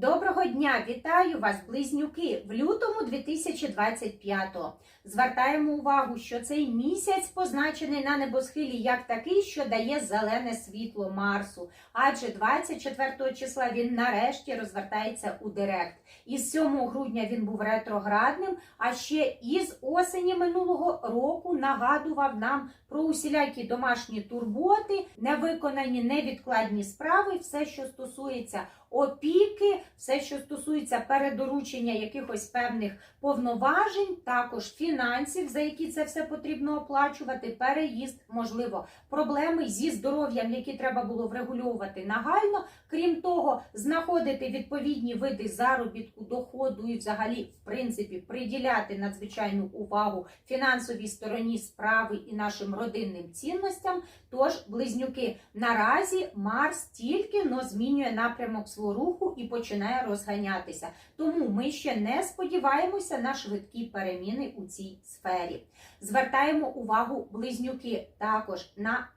Доброго дня! Вітаю вас, близнюки! В лютому 2025-го. Звертаємо увагу, що цей місяць позначений на небосхилі як такий, що дає зелене світло Марсу. Адже 24 числа він нарешті розвертається у Директ. Із 7 грудня він був ретроградним, а ще із осені минулого року нагадував нам про усілякі домашні турботи, невиконані невідкладні справи, все, що стосується опіки, все, що стосується передоручення якихось певних повноважень, також фінансів, за які це все потрібно оплачувати, переїзд, можливо, проблеми зі здоров'ям, які треба було врегульовувати нагально. Крім того, знаходити відповідні види заробітку, доходу і, взагалі, в принципі, приділяти надзвичайну увагу фінансовій стороні справи і нашим родинним цінностям. Тож, близнюки, наразі Марс тільки но змінює напрямок свого руху і починає розганятися. Тому ми ще не сподіваємося на швидкі переміни у цій сфері. Звертаємо увагу близнюки також на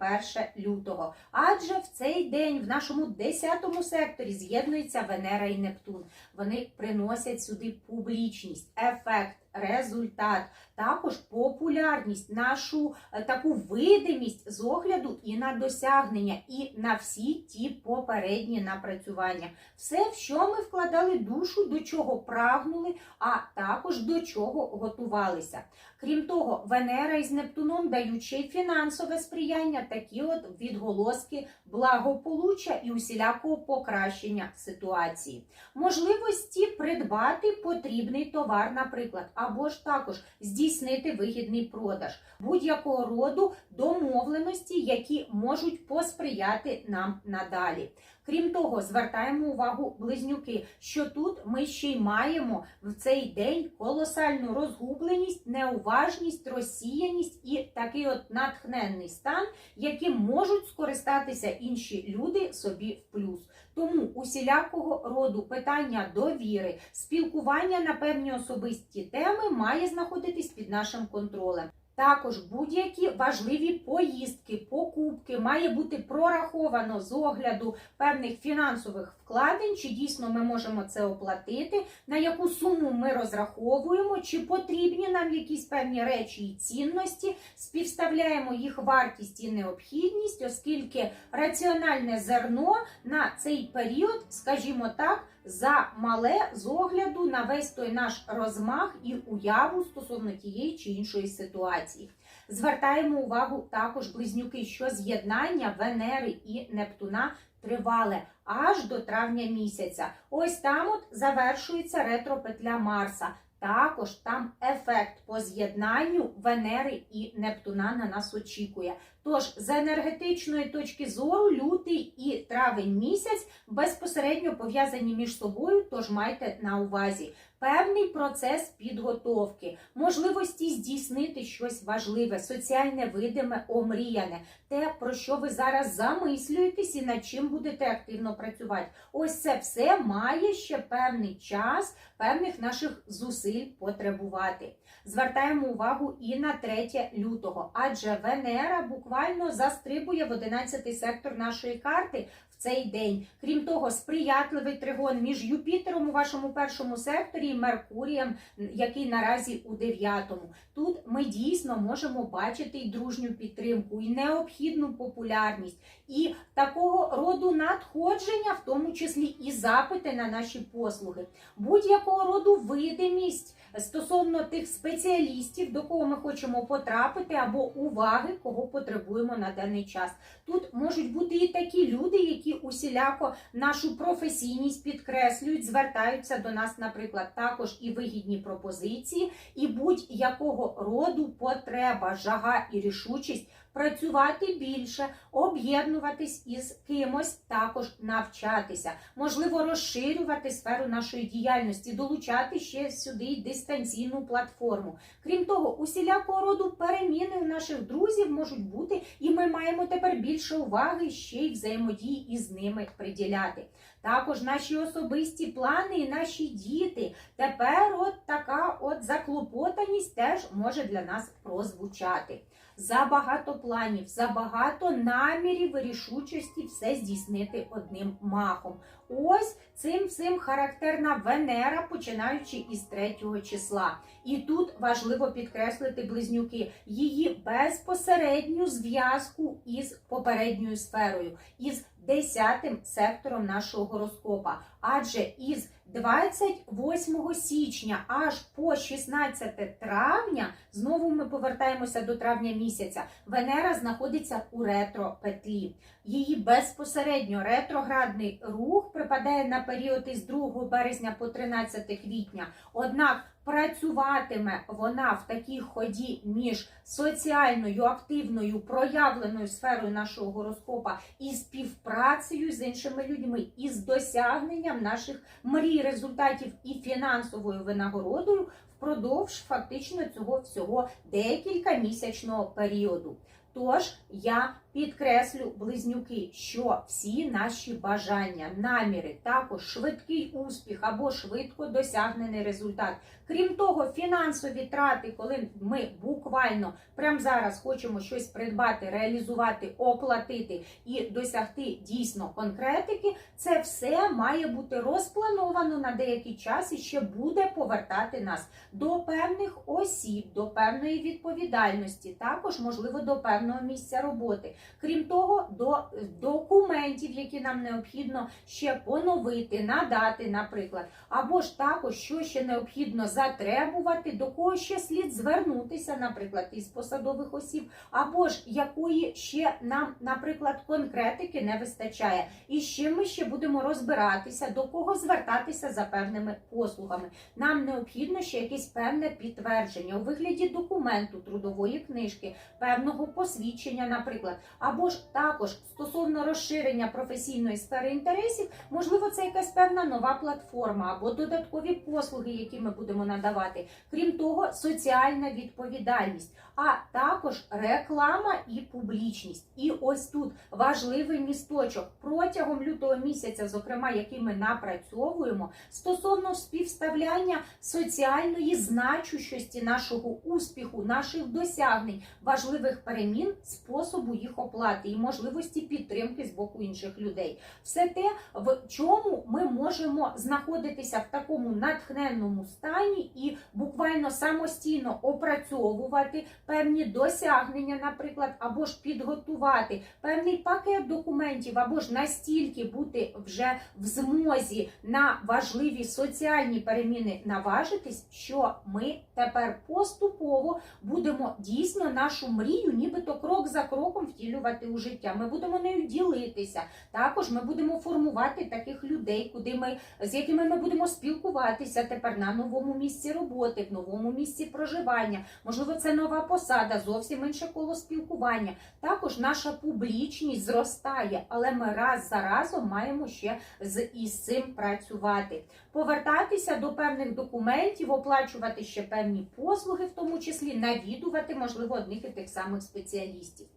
1 лютого. Адже в цей день в нашому 10 секторі з'єднуються Венера і Нептун. Вони приносять сюди публічність, ефект. Результат, також популярність, нашу е, таку видимість з огляду і на досягнення, і на всі ті попередні напрацювання. Все, в що ми вкладали душу, до чого прагнули, а також до чого готувалися. Крім того, Венера із Нептуном ще й фінансове сприяння, такі от відголоски благополуччя і усілякого покращення ситуації. Можливості придбати потрібний товар, наприклад, або ж також здійснити вигідний продаж будь-якого роду домовленості, які можуть посприяти нам надалі. Крім того, звертаємо увагу близнюки, що тут ми ще й маємо в цей день колосальну розгубленість, неуважність, розсіяність і такий от натхненний стан, яким можуть скористатися інші люди собі в плюс. Тому усілякого роду питання довіри, спілкування на певні особисті теми має знаходитись під нашим контролем. Також будь-які важливі поїздки, покупки має бути прораховано з огляду певних фінансових вкладень, чи дійсно ми можемо це оплатити, на яку суму ми розраховуємо, чи потрібні нам якісь певні речі і цінності, співставляємо їх вартість і необхідність, оскільки раціональне зерно на цей період, скажімо так, за мале з огляду на весь той наш розмах і уяву стосовно тієї чи іншої ситуації. Звертаємо увагу також близнюки, що з'єднання Венери і Нептуна тривале аж до травня місяця. Ось там от завершується ретропетля Марса. Також там ефект по з'єднанню Венери і Нептуна на нас очікує. Тож, з енергетичної точки зору, лютий і травень місяць безпосередньо пов'язані між собою, тож майте на увазі певний процес підготовки, можливості здійснити щось важливе, соціальне видиме, омріяне, те, про що ви зараз замислюєтесь і над чим будете активно працювати. Ось це все має ще певний час, певних наших зусиль потребувати. Звертаємо увагу і на 3 лютого, адже Венера буквально застрибує в 11 сектор нашої карти цей день. Крім того, сприятливий тригон між Юпітером у вашому першому секторі і Меркурієм, який наразі у 9-му. Тут ми дійсно можемо бачити і дружню підтримку, і необхідну популярність, і такого роду надходження, в тому числі і запити на наші послуги, будь-якого роду видимість стосовно тих спеціалістів, до кого ми хочемо потрапити, або уваги, кого потребуємо на даний час. Тут можуть бути і такі люди, які усіляко нашу професійність підкреслюють, звертаються до нас, наприклад, також і вигідні пропозиції, і будь-якого роду потреба, жага і рішучість. Працювати більше, об'єднуватись із кимось, також навчатися, можливо, розширювати сферу нашої діяльності, долучати ще сюди дистанційну платформу. Крім того, усілякого роду переміни у наших друзів можуть бути, і ми маємо тепер більше уваги ще й взаємодії із ними приділяти. Також наші особисті плани і наші діти. Тепер от така от заклопотаність теж може для нас прозвучати. Забагато планів, забагато намірів рішучості все здійснити одним махом. ось цим всім характерна Венера, починаючи із 3 числа. І тут важливо підкреслити близнюки її безпосередню зв'язку із попередньою сферою, із 10 сектором нашого гороскопа. Адже із 28 січня аж по 16 травня, знову ми повертаємося до травня місяця, Венера знаходиться у ретро-петлі. Її безпосередньо ретроградний рух припадає на період із 2 березня по 13 квітня. Однак працюватиме вона в такій ході між соціальною, активною, проявленою сферою нашого гороскопа і співпрацею з іншими людьми, і з досягненням наших мрій, результатів і фінансовою винагородою впродовж фактично цього всього декілька місячного періоду. Тож я підкреслю близнюки, що всі наші бажання, наміри, також швидкий успіх або швидко досягнений результат. Крім того, фінансові трати, коли ми буквально прямо зараз хочемо щось придбати, реалізувати, оплатити і досягти дійсно конкретики, це все має бути розплановано на деякий час і ще буде повертати нас до певних осіб, до певної відповідальності, також можливо до певного місця роботи. Крім того, до документів, які нам необхідно ще поновити, надати, наприклад, або ж також, що ще необхідно затребувати, до кого ще слід звернутися, наприклад, із посадових осіб, або ж якої ще нам, наприклад, конкретики не вистачає, і з чим ми ще будемо розбиратися, до кого звертатися за певними послугами. Нам необхідно ще якесь певне підтвердження у вигляді документу, трудової книжки, певного посвідчення, наприклад, або ж також стосовно розширення професійної сфери інтересів, можливо, це якась певна нова платформа або додаткові послуги, які ми будемо надавати. Крім того, соціальна відповідальність, а також реклама і публічність. І ось тут важливий місточок протягом лютого місяця, зокрема, який ми напрацьовуємо, стосовно співставляння соціальної значущості нашого успіху, наших досягнень, важливих перемін, способу їх оплати і можливості підтримки з боку інших людей. Все те, в чому ми можемо знаходитися в такому натхненному стані і буквально самостійно опрацьовувати певні досягнення, наприклад, або ж підготувати певний пакет документів, або ж настільки бути вже в змозі на важливі соціальні переміни наважитись, що ми тепер поступово будемо дійсно нашу мрію, нібито крок за кроком втілювати у життя. Ми будемо нею ділитися. Також ми будемо формувати таких людей, куди ми з якими ми будемо спілкуватися тепер на новому місці роботи, в новому місці проживання. Можливо, це нова посада, зовсім інше коло спілкування. Також наша публічність зростає, але ми раз за разом маємо ще з із цим працювати. Повертатися до певних документів, оплачувати ще певні послуги, в тому числі навідувати, можливо, одних і тих самих спеціалістів.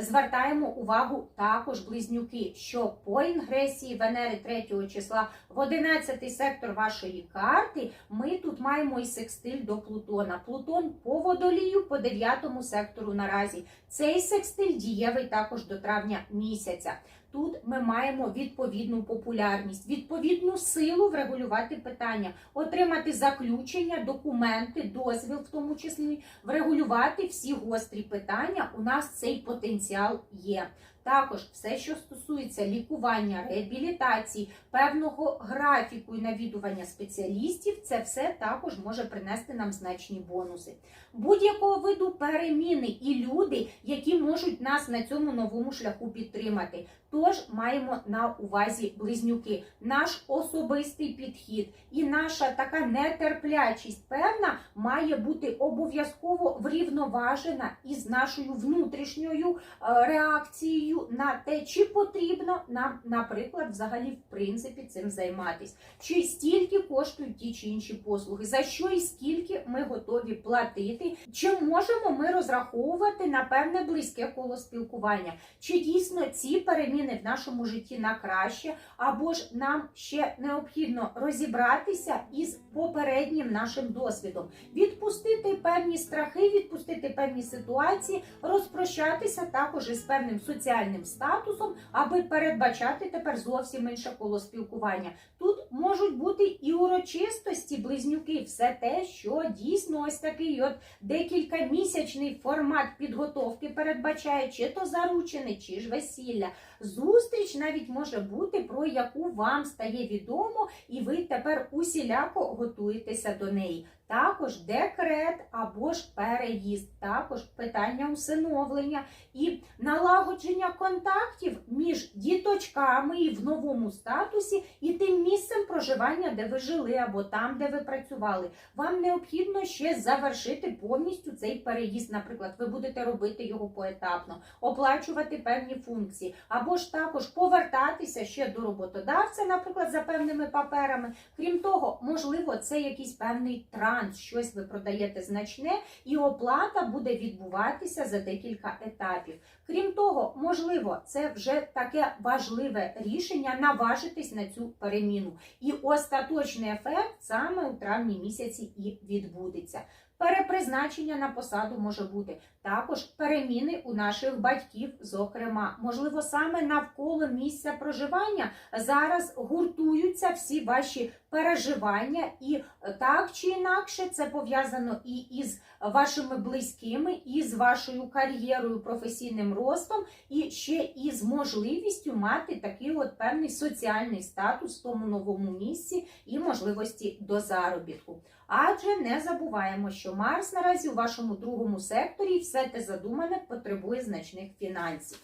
Звертаємо увагу також близнюки, що по інгресії Венери 3 числа в 11 сектор вашої карти ми тут маємо і секстиль до Плутона. Плутон по водолію по 9 сектору наразі. Цей секстиль дієвий також до травня місяця. Тут ми маємо відповідну популярність, відповідну силу врегулювати питання, отримати заключення, документи, дозвіл, в тому числі врегулювати всі гострі питання. У нас цей потенціал є. Також все, що стосується лікування, реабілітації, певного графіку і навідування спеціалістів, це все також може принести нам значні бонуси. Будь-якого виду переміни і люди, які можуть нас на цьому новому шляху підтримати. Тож маємо на увазі близнюки, наш особистий підхід і наша така нетерплячість певна має бути обов'язково врівноважена із нашою внутрішньою е, реакцією на те, чи потрібно нам, наприклад, взагалі в принципі цим займатися, чи стільки коштують ті чи інші послуги, за що і скільки ми готові платити, чи можемо ми розраховувати на певне близьке коло спілкування, чи дійсно ці переміни в нашому житті на краще, або ж нам ще необхідно розібратися із попереднім нашим досвідом, відпустити певні страхи, відпустити певні ситуації, розпрощатися також із певним соціальним соціальним статусом, аби передбачати тепер зовсім інше коло спілкування. Тут можуть бути і урочистості, близнюки, все те, що дійсно ось такий от декількамісячний формат підготовки передбачає, чи то заручене, чи ж весілля. Зустріч навіть може бути, про яку вам стає відомо, і ви тепер усіляко готуєтеся до неї. Також декрет або ж переїзд, також питання усиновлення і налагодження контактів між діточками і в новому статусі, і тим місцем проживання, де ви жили, або там, де ви працювали. Вам необхідно ще завершити повністю цей переїзд. Наприклад, ви будете робити його поетапно, оплачувати певні функції, або ж також повертатися ще до роботодавця, наприклад, за певними паперами. Крім того, можливо, це якийсь певний транс, щось ви продаєте значне, і оплата буде відбуватися за декілька етапів. Крім того, можливо, це вже таке важливе рішення наважитись на цю переміну. І остаточний ефект саме у травні місяці і відбудеться. Перепризначення на посаду може бути також переміни у наших батьків, зокрема, можливо, саме навколо місця проживання зараз гуртуються всі ваші переживання, і е, так чи інакше це пов'язано і із вашими близькими, і з вашою кар'єрою, професійним ростом, і ще і з можливістю мати такий от певний соціальний статус в тому новому місці і можливості до заробітку. Адже не забуваємо, що Марс наразі у вашому другому секторі все те задумане потребує значних фінансів.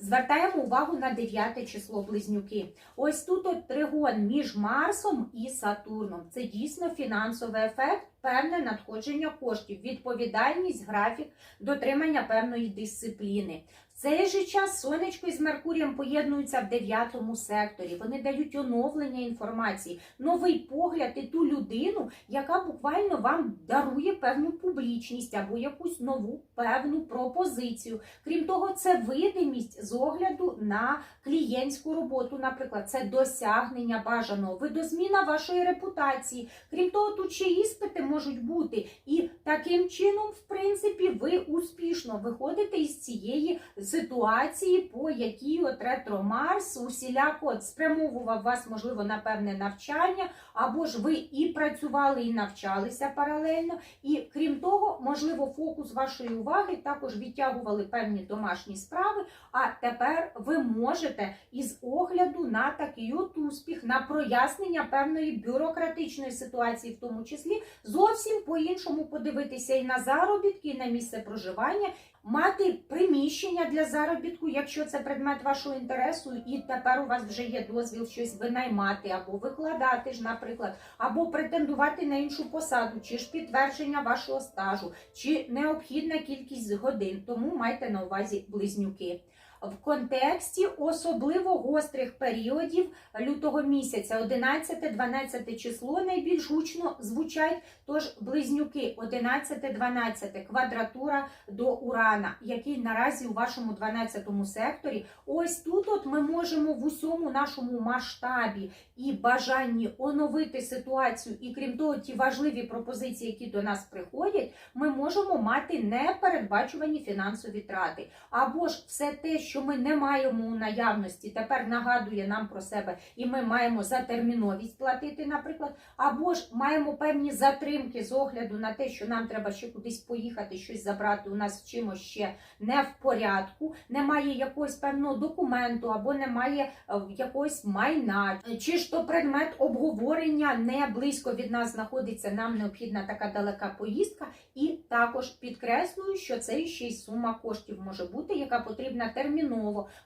Звертаємо увагу на 9 число близнюки. Ось тут от тригон між Марсом і Сатурном. Це дійсно фінансовий ефект, певне надходження коштів, відповідальність, графік, дотримання певної дисципліни. В цей же час сонечко із Меркурієм поєднуються в дев'ятому секторі. Вони дають оновлення інформації, новий погляд і ту людину, яка буквально вам дарує певну публічність або якусь нову певну пропозицію. Крім того, це видимість з огляду на клієнтську роботу. Наприклад, це досягнення бажаного, видозміна вашої репутації. Крім того, тут ще іспити можуть бути, і таким чином, в принципі, ви успішно виходите із цієї ситуації, по якій от ретро Марс усіляко спрямовував вас, можливо, на певне навчання, або ж ви і працювали, і навчалися паралельно. І крім того, можливо, фокус вашої уваги також відтягували певні домашні справи. А тепер ви можете із огляду на такий от успіх, на прояснення певної бюрократичної ситуації, в тому числі, зовсім по-іншому подивитися і на заробітки, і на місце проживання. Мати приміщення для заробітку, якщо це предмет вашого інтересу, і тепер у вас вже є дозвіл щось винаймати або викладати ж, наприклад, або претендувати на іншу посаду, чи ж підтвердження вашого стажу, чи необхідна кількість годин. Тому майте на увазі близнюки. В контексті особливо гострих періодів лютого місяця, 11-12 число найбільш гучно звучать. Тож близнюки 11-12 квадратура до Урана, який наразі у вашому 12 секторі. Ось тут от ми можемо в усьому нашому масштабі і бажанні оновити ситуацію, і крім того, ті важливі пропозиції, які до нас приходять, ми можемо мати непередбачувані фінансові трати. Або ж все те, що ми не маємо у наявності, тепер нагадує нам про себе, і ми маємо за терміновість платити, наприклад, або ж маємо певні затримки з огляду на те, що нам треба ще кудись поїхати, щось забрати. У нас чимось ще не в порядку, немає якогось певного документу, або немає е, якогось майна, чи ж то предмет обговорення не близько від нас знаходиться. Нам необхідна така далека поїздка, і також підкреслюю, що це ще й сума коштів може бути, яка потрібна терміново,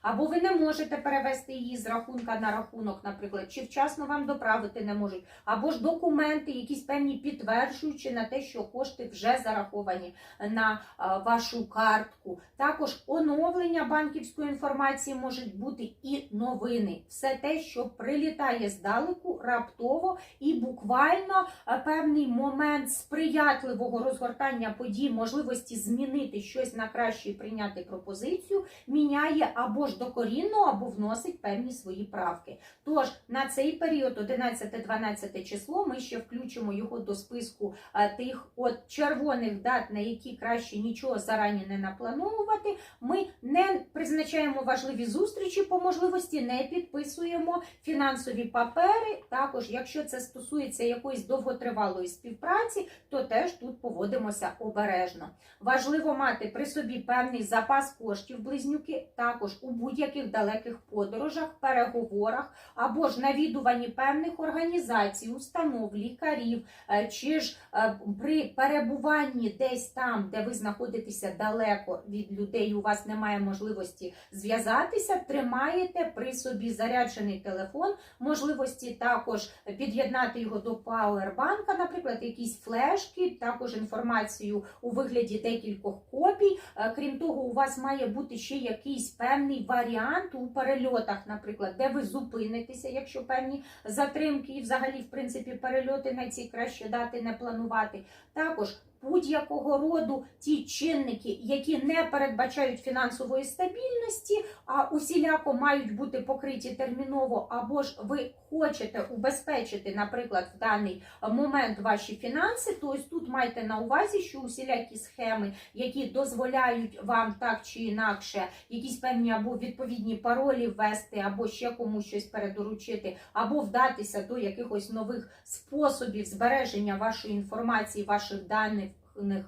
або ви не можете перевести її з рахунка на рахунок, наприклад, чи вчасно вам доправити не можуть, або ж документи, якісь певні підтверджуючи на те, що кошти вже зараховані на а, вашу картку. Також оновлення банківської інформації можуть бути і новини. Все те, що прилітає здалеку, раптово і буквально певний момент сприятливого розгортання подій, можливості змінити щось на краще і прийняти пропозицію, міняє або ж докорінно, або вносить певні свої правки. Тож на цей період, 11-12 число, ми ще включимо його до списку е, тих от червоних дат, на які краще нічого зарані не наплановувати. Ми не призначаємо важливі зустрічі по можливості, не підписуємо фінансові папери. Також, якщо це стосується якоїсь довготривалої співпраці, то теж тут поводимося обережно. Важливо мати при собі певний запас коштів близнюки, також у будь-яких далеких подорожах, переговорах або ж навідуванні певних організацій, установ, лікарів, е, чи ж е, при перебуванні десь там, де ви знаходитеся далеко від людей, у вас немає можливості зв'язатися, тримаєте при собі заряджений телефон, можливості також під'єднати його до пауербанка, наприклад, якісь флешки, також інформацію у вигляді декількох копій. Е, Крім того, у вас має бути ще якийсь певний варіант у перельотах, наприклад, де ви зупинитеся, якщо певні затримки, і взагалі, в принципі, перельоти на ці краще дати не планувати. Також будь-якого роду ті чинники, які не передбачають фінансової стабільності, а усіляко мають бути покриті терміново, або ж ви хочете убезпечити, наприклад, в даний момент ваші фінанси, то ось тут майте на увазі, що усілякі схеми, які дозволяють вам так чи інакше якісь певні або відповідні паролі ввести, або ще комусь щось передоручити, або вдатися до якихось нових способів збереження вашої інформації, ваших даних.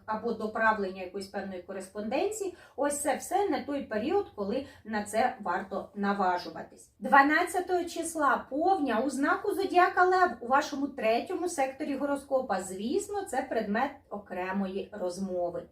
Або доправлення якоїсь певної кореспонденції, ось це все не той період, коли на це варто наважуватись. 12 числа повня у знаку Зодіака Лев у вашому третьому секторі гороскопа. Звісно, це предмет окремої розмови.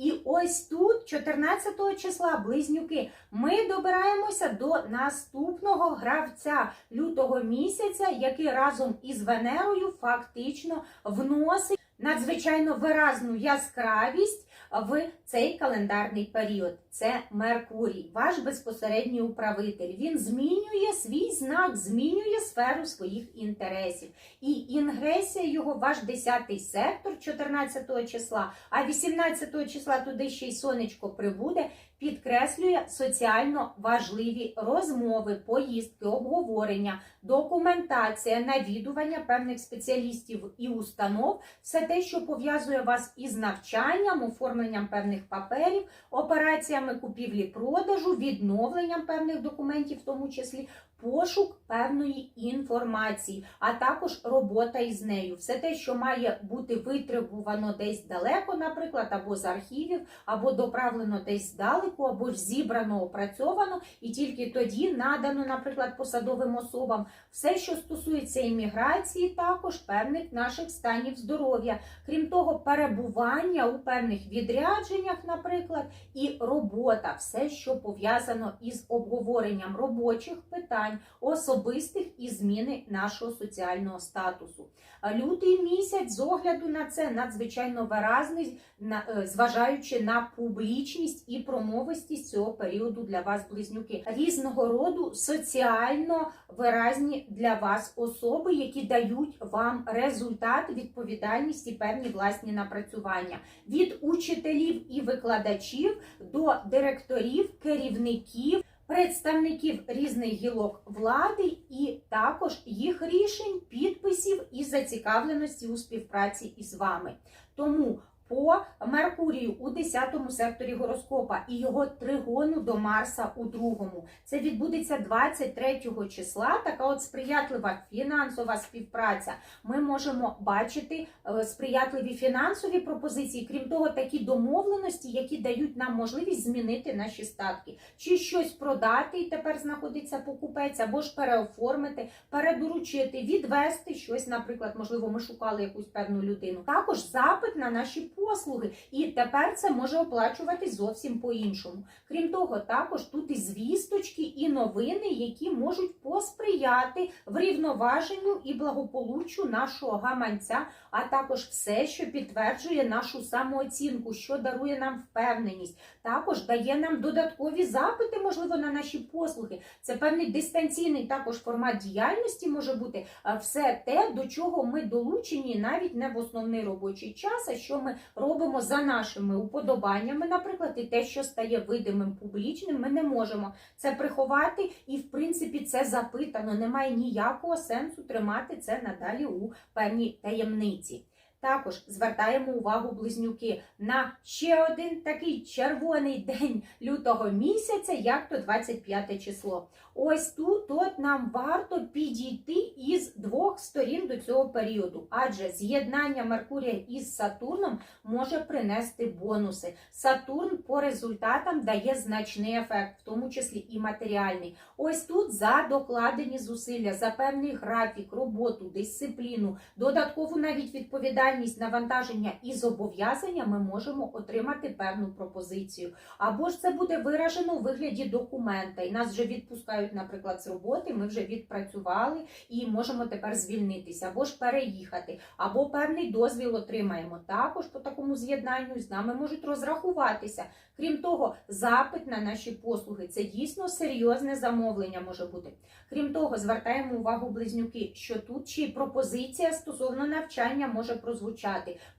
І ось тут, 14 числа, близнюки, ми добираємося до наступного гравця лютого місяця, який разом із Венерою фактично вносить надзвичайно виразну яскравість в цей календарний період. Це Меркурій, ваш безпосередній управитель. Він змінює свій знак, змінює сферу своїх інтересів. І інгресія його ваш 10-й сектор 14 числа, а 18 числа туди ще й сонечко прибуде. Підкреслює соціально важливі розмови, поїздки, обговорення, документація, навідування певних спеціалістів і установ, все те, що пов'язує вас із навчанням, оформленням певних паперів, операціями купівлі-продажу, відновленням певних документів, в тому числі. Пошук певної інформації, а також робота із нею. Все те, що має бути витребувано десь далеко, наприклад, або з архівів, або доправлено десь здалеку, або ж зібрано, опрацьовано, і тільки тоді надано, наприклад, посадовим особам. Все, що стосується імміграції, також певних наших станів здоров'я, крім того, перебування у певних відрядженнях, наприклад, і робота, все, що пов'язано із обговоренням робочих питань особистих і зміни нашого соціального статусу. Лютий місяць з огляду на це надзвичайно виразний, е, зважаючи на публічність і промовистість цього періоду для вас, близнюки. Різного роду соціально виразні для вас особи, які дають вам результат, відповідальність і певні власні напрацювання від учителів і викладачів до директорів, керівників представників різних гілок влади і також їх рішень, підписів і зацікавленості у співпраці із вами. Тому по Меркурію у 10 секторі гороскопа і його тригону до Марса у другому. Це відбудеться 23 числа. Така от сприятлива фінансова співпраця. Ми можемо бачити е, сприятливі фінансові пропозиції, крім того, такі домовленості, які дають нам можливість змінити наші статки, чи щось продати, і тепер знаходиться покупець, або ж переоформити, передоручити, відвести щось, наприклад, можливо, ми шукали якусь певну людину. Також запит на наші послуги, і тепер це може оплачуватись зовсім по-іншому. Крім того, також тут і звісточки, і новини, які можуть посприяти врівноваженню і благополуччю нашого гаманця, а також все, що підтверджує нашу самооцінку, що дарує нам впевненість, також дає нам додаткові запити, можливо, на наші послуги. Це певний дистанційний також формат діяльності може бути все те, до чого ми долучені навіть не в основний робочий час, а що ми робимо за нашими уподобаннями, наприклад, і те, що стає видимим публічним, ми не можемо це приховати, і в принципі це запитано. Немає ніякого сенсу тримати це надалі у певній таємниці. Також звертаємо увагу близнюки на ще один такий червоний день лютого місяця, як то 25 число. Ось тут от нам варто підійти із двох сторін до цього періоду, адже з'єднання Меркурія із Сатурном може принести бонуси. Сатурн по результатам дає значний ефект, в тому числі і матеріальний. Ось тут за докладені зусилля, за певний графік, роботу, дисципліну, додаткову навіть відповідальність, навантаження і зобов'язання ми можемо отримати певну пропозицію. Або ж це буде виражено у вигляді документа, і нас вже відпускають, наприклад, з роботи. Ми вже відпрацювали і можемо тепер звільнитися, або ж переїхати, або певний дозвіл отримаємо. Також по такому з'єднанню з нами можуть розрахуватися. Крім того, запит на наші послуги це дійсно серйозне замовлення може бути. Крім того, звертаємо увагу близнюки, що тут ще пропозиція стосовно навчання може прозвучати,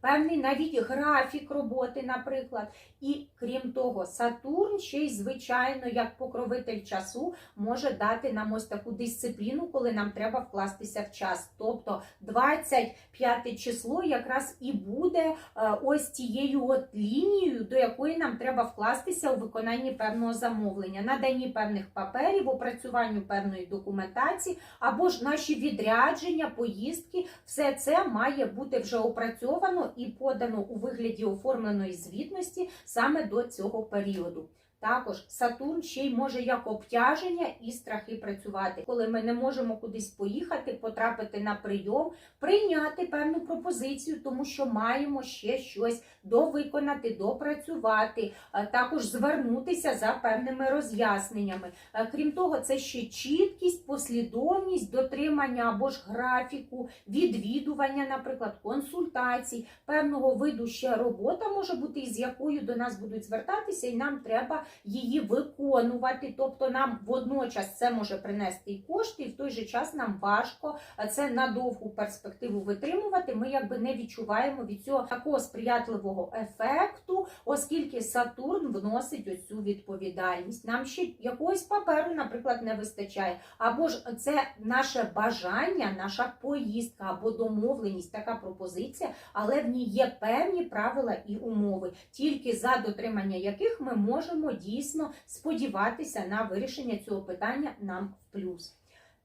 певний навіть графік роботи, наприклад. І крім того, Сатурн ще й звичайно, як покровитель часу, може дати нам ось таку дисципліну, коли нам треба вкластися в час. Тобто 25 число якраз і буде е, ось тією от лінією, до якої нам треба вкластися у виконанні певного замовлення, наданні певних паперів, опрацюванню певної документації, або ж наші відрядження, поїздки, все це має бути вже опрацьовано і подано у вигляді оформленої звітності саме до цього періоду. Також Сатурн ще й може як обтяження і страхи працювати, коли ми не можемо кудись поїхати, потрапити на прийом, прийняти певну пропозицію, тому що маємо ще щось довиконати, допрацювати, також звернутися за певними роз'ясненнями. Крім того, це ще чіткість, послідовність, дотримання або ж графіку, відвідування, наприклад, консультацій, певного виду ще робота може бути, із якою до нас будуть звертатися, і нам треба її виконувати. Тобто нам водночас це може принести і кошти, і в той же час нам важко це на довгу перспективу витримувати. Ми якби не відчуваємо від цього такого сприятливого ефекту, оскільки Сатурн вносить ось цю відповідальність. Нам ще якогось паперу, наприклад, не вистачає. Або ж це наше бажання, наша поїздка або домовленість, така пропозиція, але в ній є певні правила і умови, тільки за дотримання яких ми можемо дійсно сподіватися на вирішення цього питання нам в плюс.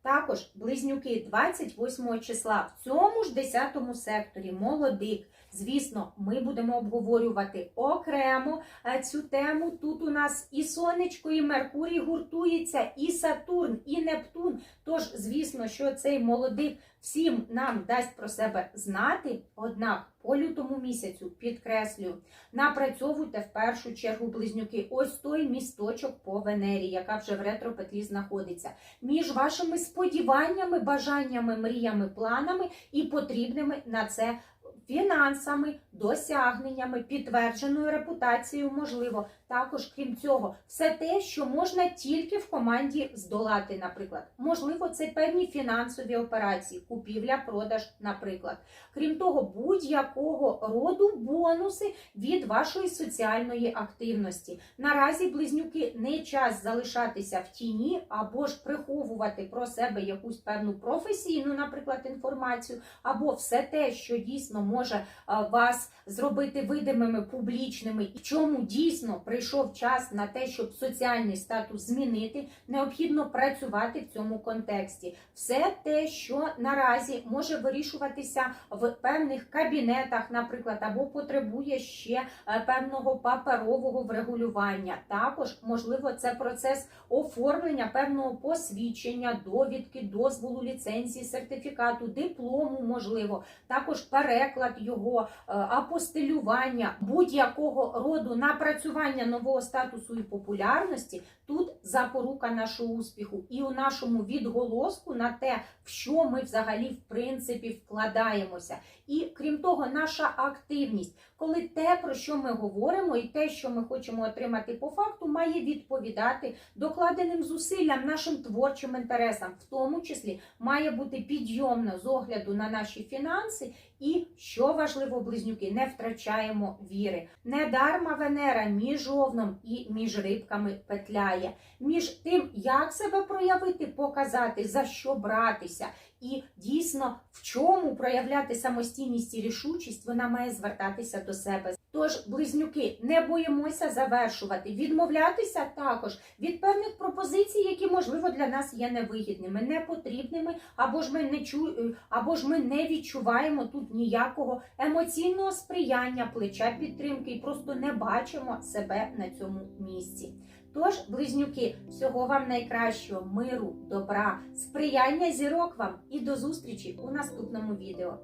Також близнюки 28 числа в цьому ж 10 секторі молодик. Звісно, ми будемо обговорювати окремо е, цю тему. Тут у нас і сонечко, і Меркурій гуртується, і Сатурн, і Нептун. Тож, звісно, що цей молодик всім нам дасть про себе знати. Однак, по лютому місяцю підкреслюю, напрацьовуйте в першу чергу близнюки. Ось той місточок по Венері, яка вже в ретропетлі знаходиться. Між вашими сподіваннями, бажаннями, мріями, планами і потрібними на це фінансами, досягненнями, підтвердженою репутацією, можливо. Також, крім цього, все те, що можна тільки в команді здолати, наприклад. Можливо, це певні фінансові операції, купівля, продаж, наприклад. Крім того, будь-якого роду бонуси від вашої соціальної активності. Наразі близнюки не час залишатися в тіні або ж приховувати про себе якусь певну професійну, наприклад, інформацію, або все те, що дійсно може вас зробити видимими, публічними, і чому дійсно прийшов час на те, щоб соціальний статус змінити, необхідно працювати в цьому контексті. Все те, що наразі може вирішуватися в певних кабінетах, наприклад, або потребує ще е, певного паперового врегулювання. Також можливо це процес оформлення певного посвідчення, довідки, дозволу, ліцензії, сертифікату, диплому, можливо, також переклад його, е, апостилювання будь-якого роду напрацювання нового статусу і популярності тут запорука нашого успіху, і у нашому відголоску на те, в що ми взагалі в принципі вкладаємося. І крім того, наша активність, коли те, про що ми говоримо, і те, що ми хочемо отримати по факту, має відповідати докладеним зусиллям, нашим творчим інтересам, в тому числі має бути підйомно з огляду на наші фінанси. І що важливо, близнюки, не втрачаємо віри. Недарма Венера між овном і між рибками петляє, між тим, як себе проявити, показати, за що братися, і дійсно в чому проявляти самостійність і рішучість, вона має звертатися до себе. Тож, близнюки, не боїмося завершувати, відмовлятися також від певних пропозицій, які можливо для нас є невигідними, непотрібними, або ж ми не чу... або ж ми не відчуваємо тут ніякого емоційного сприяння, плеча підтримки і просто не бачимо себе на цьому місці. Тож, близнюки, всього вам найкращого, миру, добра, сприяння зірок вам і до зустрічі у наступному відео.